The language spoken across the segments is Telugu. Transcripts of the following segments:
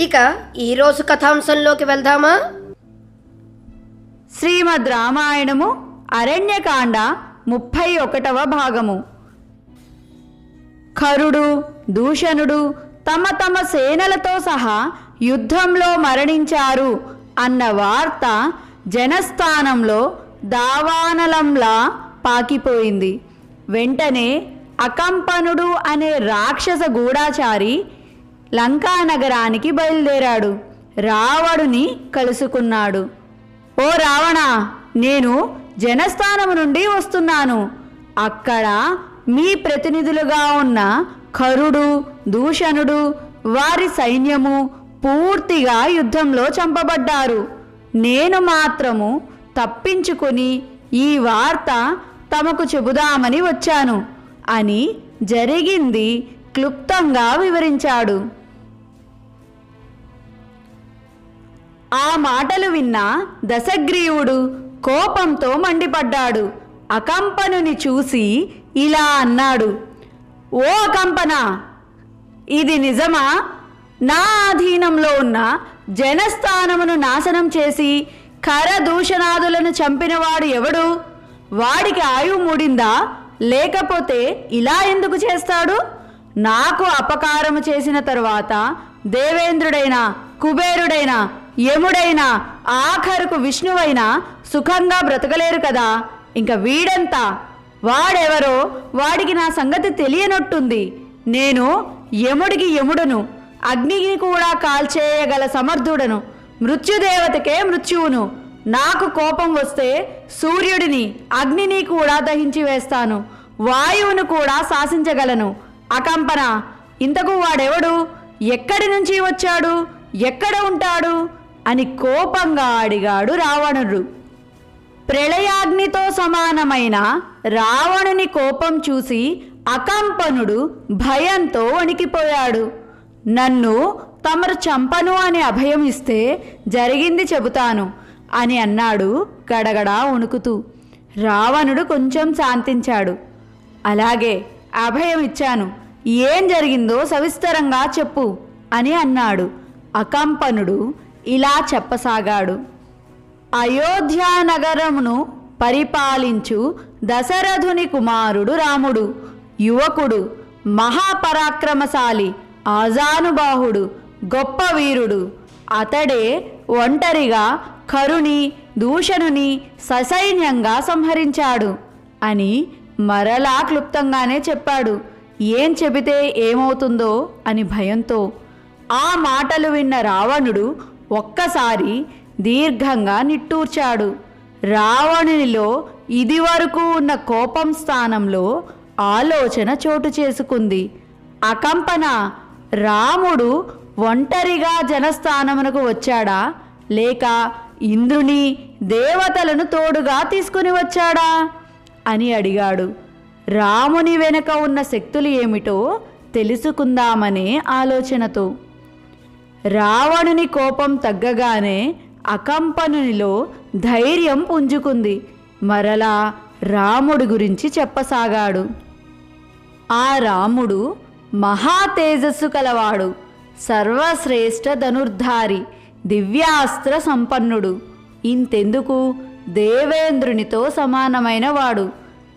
ఇక ఈరోజు కథాంశంలోకి వెళ్దామా? శ్రీమద్ రామాయణము అరణ్యకాండ ముప్పై ఒకటవ భాగము. ఖరుడు దూషణుడు తమ తమ సేనలతో సహా యుద్ధంలో మరణించారు అన్న వార్త జనస్థానంలో దావానలంలా పాకిపోయింది. వెంటనే అకంపనుడు అనే రాక్షస గూఢాచారి లంకా నగరానికి బయలుదేరాడు. రావణుని కలుసుకున్నాడు. ఓ రావణ నేను జనస్థానం నుండి వస్తున్నాను. అక్కడ మీ ప్రతినిధులుగా ఉన్న కరుడు దూషణుడు వారి సైన్యము పూర్తిగా యుద్ధంలో చంపబడ్డారు. నేను మాత్రము తప్పించుకొని ఈ వార్త తమకు చెబుదామని వచ్చాను అని జరిగింది క్లుప్తంగా వివరించాడు. ఆ మాటలు విన్న దశగ్రీవుడు కోపంతో మండిపడ్డాడు. అకంపనుని చూసి ఇలా అన్నాడు ఓ అకంపన ఇది నిజమా? నా ఆధీనంలో ఉన్న జనస్థానమును నాశనం చేసి కరదూషణాదులను చంపినవాడు ఎవడు? వాడికి ఆయువు మూడిందా? లేకపోతే ఇలా ఎందుకు చేస్తాడు? నాకు అపకారము చేసిన తరువాత దేవేంద్రుడైనా కుబేరుడైనా యముడైనా ఆఖరుకు విష్ణువైనా సుఖంగా బ్రతకలేరు కదా. ఇంక వీడంతా వాడెవరో వాడికి నా సంగతి తెలియనట్టుంది. నేను యముడికి యముడును అగ్నిని కూడా కాల్చేయగల సమర్థుడను మృత్యుదేవతకే మృత్యువును. నాకు కోపం వస్తే సూర్యుడిని అగ్నిని కూడా దహించి వేస్తాను. వాయువును కూడా శాసించగలను. అకంపన ఇంతకు వాడెవడు? ఎక్కడి నుంచి వచ్చాడు? ఎక్కడ ఉంటాడు? అని కోపంగా అడిగాడు రావణుడు. ప్రళయాగ్నితో సమానమైన రావణుని కోపం చూసి అకంపనుడు భయంతో వణికిపోయాడు. నన్ను తమరు చంపను అని అభయం ఇస్తే జరిగింది చెబుతాను అని అన్నాడు గడగడా వణుకుతూ. రావణుడు కొంచెం శాంతించాడు. అలాగే అభయం ఇచ్చాను. ఏం జరిగిందో సవిస్తరంగా చెప్పు అని అన్నాడు. అకంపనుడు ఇలా చెప్పసాగాడు. అయోధ్యానగరమును పరిపాలించు దశరథుని కుమారుడు రాముడు యువకుడు మహాపరాక్రమశాలి ఆజానుబాహుడు గొప్ప వీరుడు. అతడే ఒంటరిగా కరుణి దూషణుని ససైన్యంగా సంహరించాడు అని మరలా క్లుప్తంగానే చెప్పాడు. ఏం చెబితే ఏమవుతుందో అని భయంతో ఆ మాటలు విన్న రావణుడు ఒక్కసారి దీర్ఘంగా నిట్టూర్చాడు. రావణునిలో ఇదివరకు ఉన్న కోపం స్థానంలో ఆలోచన చోటు చేసుకుంది. అకంపన రాముడు ఒంటరిగా జనస్థానమునకు వచ్చాడా? లేక ఇంద్రుని దేవతలను తోడుగా తీసుకుని వచ్చాడా? అని అడిగాడు. రాముని వెనుక ఉన్న శక్తులు ఏమిటో తెలుసుకుందామనే ఆలోచనతో. రావణుని కోపం తగ్గగానే అకంపనునిలో ధైర్యం పుంజుకుంది. మరలా రాముడి గురించి చెప్పసాగాడు. ఆ రాముడు మహా తేజస్సు కలవాడు. సర్వశ్రేష్ఠ ధనుర్ధారి దివ్యాస్త్ర సంపన్నుడు. ఇంతెందుకు? దేవేంద్రునితో సమానమైన వాడు.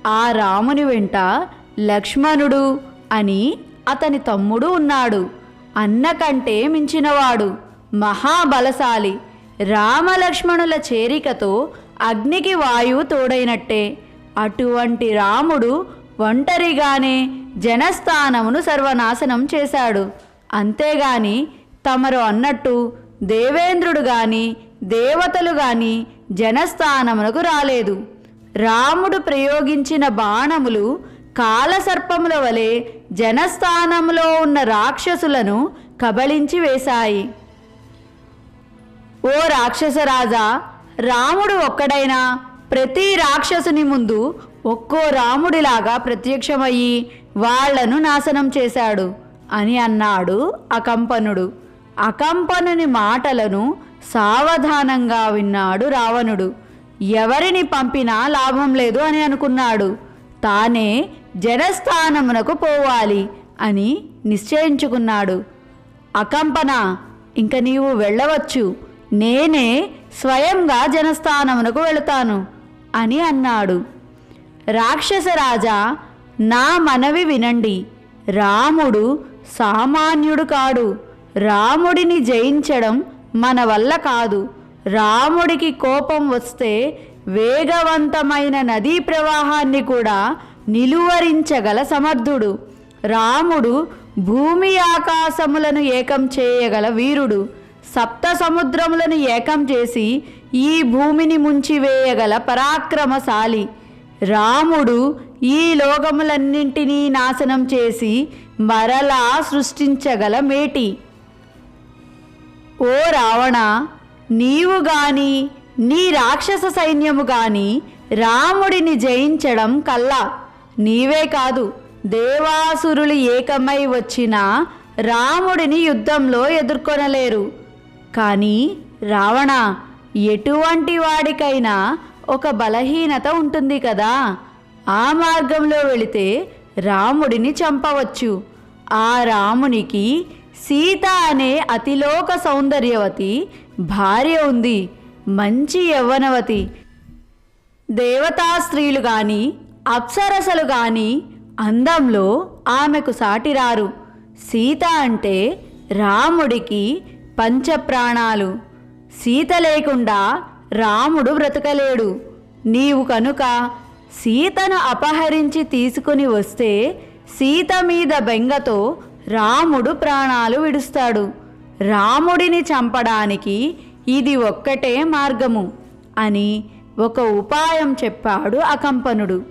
ఆ రాముని వెంట లక్ష్మణుడు అని అతని తమ్ముడు ఉన్నాడు. అన్న కంటే మించినవాడు మహాబలశాలి. రామలక్ష్మణుల చేరికతో అగ్నికి వాయువు తోడైనట్టే. అటువంటి రాముడు ఒంటరిగానే జనస్థానమును సర్వనాశనం చేశాడు. అంతేగాని తమరు అన్నట్టు దేవేంద్రుడు గాని దేవతలు గాని జనస్థానమునకు రాలేదు. రాముడు ప్రయోగించిన బాణములు కాలసర్పముల వలె జనస్థానంలో ఉన్న రాక్షసులను కబళించి వేశాయి. ఓ రాక్షసరాజా రాముడు ఒక్కడైనా ప్రతి రాక్షసుని ముందు ఒక్కో రాముడిలాగా ప్రత్యక్షమయ్యి వాళ్ళను నాశనం చేశాడు అని అన్నాడు అకంపనుడు. అకంపనుని మాటలను సావధానంగా విన్నాడు రావణుడు. ఎవరిని పంపినా లాభం లేదు అని అనుకున్నాడు. తానే జనస్థానమునకు పోవాలి అని నిశ్చయించుకున్నాడు. అకంపన ఇంక నీవు వెళ్ళవచ్చు. నేనే స్వయంగా జనస్థానమునకు వెళతాను అని అన్నాడు. రాక్షసరాజా నా మనవి వినండి. రాముడు సామాన్యుడు కాడు. రాముడిని జయించడం మన వల్ల కాదు. రాముడికి కోపం వస్తే వేగవంతమైన నదీ ప్రవాహాన్ని కూడా నిలువరించగల సమర్థుడు. రాముడు భూమి ఆకాశములను ఏకం చేయగల వీరుడు. సప్త సముద్రములను ఏకం చేసి ఈ భూమిని ముంచివేయగల పరాక్రమశాలి. రాముడు ఈ లోకములన్నింటినీ నాశనం చేసి మరలా సృష్టించగల మేటి. ఓ రావణ నీవు గాని నీ రాక్షస సైన్యము గాని రాముడిని జయించడం కల్లా. నీవే కాదు దేవాసురులు ఏకమై వచ్చినా రాముడిని యుద్ధంలో ఎదుర్కొనలేరు. కానీ రావణ ఎటువంటి వాడికైనా ఒక బలహీనత ఉంటుంది కదా. ఆ మార్గంలో వెళితే రాముడిని చంపవచ్చు. ఆ రామునికి సీత అనే అతిలోక సౌందర్యవతి భార్య ఉంది. మంచి యవ్వనవతి. దేవతా స్త్రీలు గాని అప్సరసలు గాని అందంలో ఆమెకు సాటిరారు. సీత అంటే రాముడికి పంచప్రాణాలు. సీత లేకుండా రాముడు బ్రతకలేడు. నీవు కనుక సీతను అపహరించి తీసుకుని వస్తే సీత మీద బెంగతో రాముడు ప్రాణాలు విడుస్తాడు. రాముడిని చంపడానికి ఇది ఒక్కటే మార్గము అని ఒక ఉపాయం చెప్పాడు అకంపనుడు.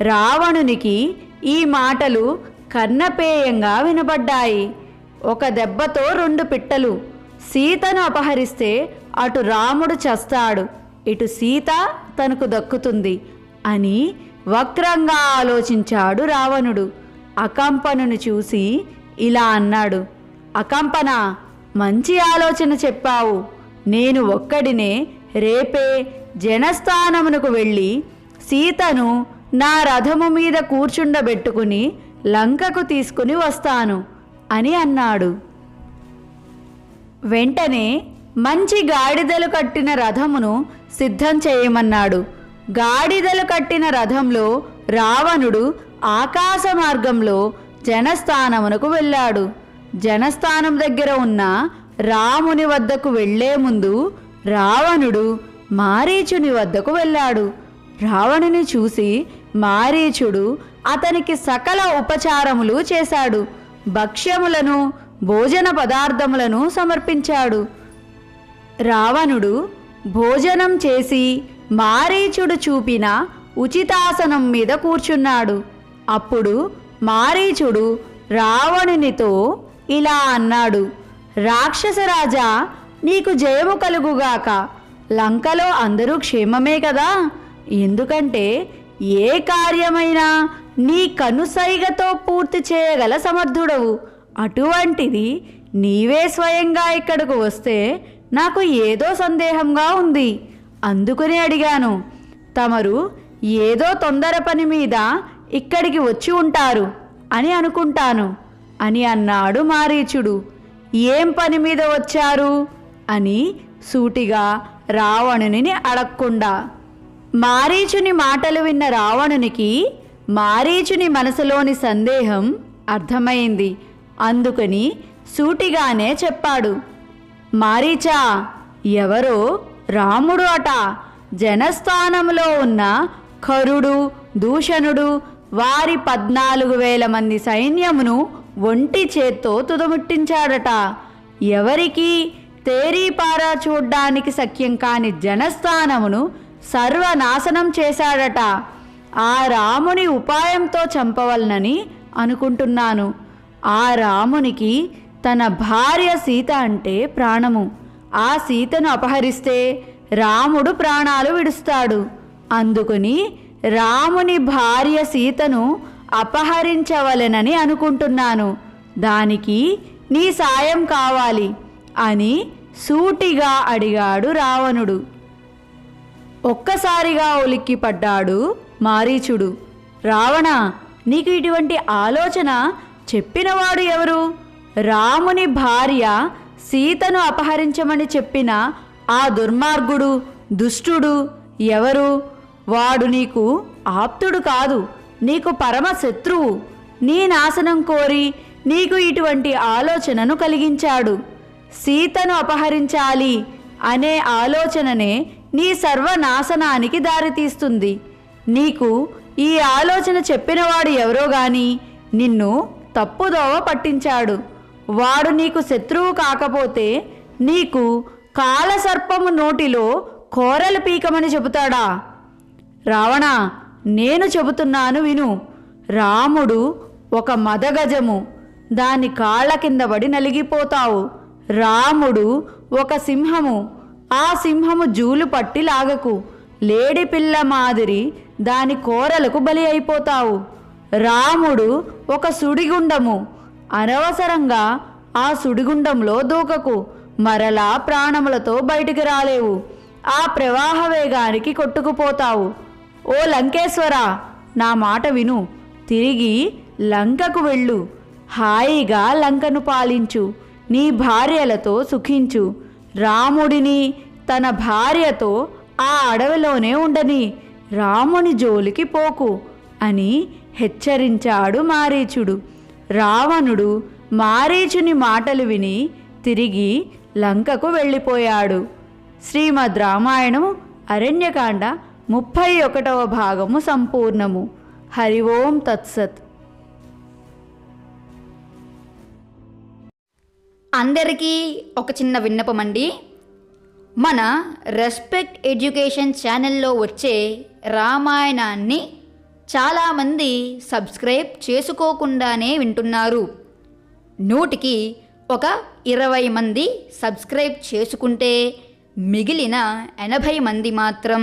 రావణునికి ఈ మాటలు కర్ణపేయంగా వినబడ్డాయి. ఒక దెబ్బతో రెండు పిట్టలు. సీతను అపహరిస్తే అటు రాముడు చస్తాడు. ఇటు సీత తనకు దక్కుతుంది అని వక్రంగా ఆలోచించాడు రావణుడు. అకంపనుని చూసి ఇలా అన్నాడు. అకంపన మంచి ఆలోచన చెప్పావు. నేను ఒక్కడినే రేపే జనస్థానమునకు వెళ్ళి సీతను నా రథము మీద కూర్చుండబెట్టుకుని లంకకు తీసుకుని వస్తాను అని అన్నాడు. వెంటనే మంచి గాడిదలు కట్టిన రథమును సిద్ధం చేయమన్నాడు. గాడిదలు కట్టిన రథంలో రావణుడు ఆకాశ మార్గంలో జనస్థానమునకు వెళ్ళాడు. జనస్థానం దగ్గర ఉన్న రాముని వద్దకు వెళ్ళే ముందు రావణుడు మారీచుని వద్దకు వెళ్ళాడు. రావణుని చూసి మారీచుడు అతనికి సకల ఉపచారములు చేశాడు. భక్ష్యములను భోజన పదార్థములను సమర్పించాడు. రావణుడు భోజనం చేసి మారీచుడు చూపిన ఉచితాసనం మీద కూర్చున్నాడు. అప్పుడు మారీచుడు రావణునితో ఇలా అన్నాడు. రాక్షసరాజా నీకు జయము కలుగుగాక. లంకలో అందరూ క్షేమమే కదా? ఎందుకంటే ఏ కార్యమైనా నీ కనుసైగతో పూర్తి చేయగల సమర్థుడవు. అటువంటిది నీవే స్వయంగా ఇక్కడకు వస్తే నాకు ఏదో సందేహంగా ఉంది. అందుకుని అడిగాను. తమరు ఏదో తొందర పని మీద ఇక్కడికి వచ్చి ఉంటారు అని అనుకుంటాను అని అన్నాడు మారీచుడు. ఏం పని మీద వచ్చారు? అని సూటిగా రావణుని అడగకుండా మారీచుని మాటలు విన్న రావణునికి మారీచుని మనసులోని సందేహం అర్థమైంది. అందుకని సూటిగానే చెప్పాడు. మారీచా ఎవరో రాముడు అట. జనస్థానంలో ఉన్న కరుడు దూషణుడు వారి పద్నాలుగు వేల మంది సైన్యమును ఒంటి చేత్తో తుదముట్టించాడట. ఎవరికి? తేరీపారా చూడ్డానికి సఖ్యం కాని జనస్థానమును సర్వనాశనం చేశాడట. ఆ రాముని ఉపాయంతో చంపవలనని అనుకుంటున్నాను. ఆ రామునికి తన భార్య సీత అంటే ప్రాణము. ఆ సీతను అపహరిస్తే రాముడు ప్రాణాలు విడుస్తాడు. అందుకుని రాముని భార్య సీతను అపహరించవలెనని అనుకుంటున్నాను. దానికి నీ సాయం కావాలి అని సూటిగా అడిగాడు రావణుడు. ఒక్కసారిగా ఉలిక్కిపడ్డాడు మారీచుడు. రావణ నీకు ఇటువంటి ఆలోచన చెప్పినవాడు ఎవరు? రాముని భార్య సీతను అపహరించమని చెప్పిన ఆ దుర్మార్గుడు దుష్టుడు ఎవరు? వాడు నీకు ఆప్తుడు కాదు. నీకు పరమ శత్రువు. నీ నాశనం కోరి నీకు ఇటువంటి ఆలోచనను కలిగించాడు. సీతను అపహరించాలి అనే ఆలోచననే నీ సర్వనాశనానికి దారితీస్తుంది. నీకు ఈ ఆలోచన చెప్పినవాడు ఎవరో గాని నిన్ను తప్పుదోవ పట్టించాడు. వాడు నీకు శత్రువు కాకపోతే నీకు కాలసర్పము నోటిలో కోరలు పీకమని చెబుతాడా? రావణా నేను చెబుతున్నాను విను. రాముడు ఒక మదగజము. దాని కాళ్ళ కింద పడి నలిగిపోతావు. రాముడు ఒక సింహము. ఆ సింహము జూలు పట్టి లాగకు. లేడి పిల్ల మాదిరి దాని కోరలకు బలి అయిపోతావు. రాముడు ఒక సుడిగుండము. అనవసరంగా ఆ సుడిగుండంలో దూకకు. మరలా ప్రాణములతో బయటికి రాలేవు. ఆ ప్రవాహ వేగానికి కొట్టుకుపోతావు. ఓ లంకేశ్వర నా మాట విను. తిరిగి లంకకు వెళ్ళు. హాయిగా లంకను పాలించు. నీ భార్యలతో సుఖించు. రాముడిని తన భార్యతో ఆ అడవిలోనే ఉండని రాముని జోలికి పోకు అని హెచ్చరించాడు మారీచుడు. రావణుడు మారీచుని మాటలు విని తిరిగి లంకకు వెళ్ళిపోయాడు. శ్రీమద్ రామాయణము అరణ్యకాండ ముప్పై ఒకటవ భాగము సంపూర్ణము. హరి ఓం తత్సత్. అందరికీ ఒక చిన్న విన్నపం అండి మన రెస్పెక్ట్ ఎడ్యుకేషన్ ఛానల్లో వచ్చే రామాయణాన్ని చాలామంది సబ్స్క్రైబ్ చేసుకోకుండానే వింటున్నారు. నూటికి ఒక ఇరవై మంది సబ్స్క్రైబ్ చేసుకుంటే మిగిలిన ఎనభై మంది మాత్రం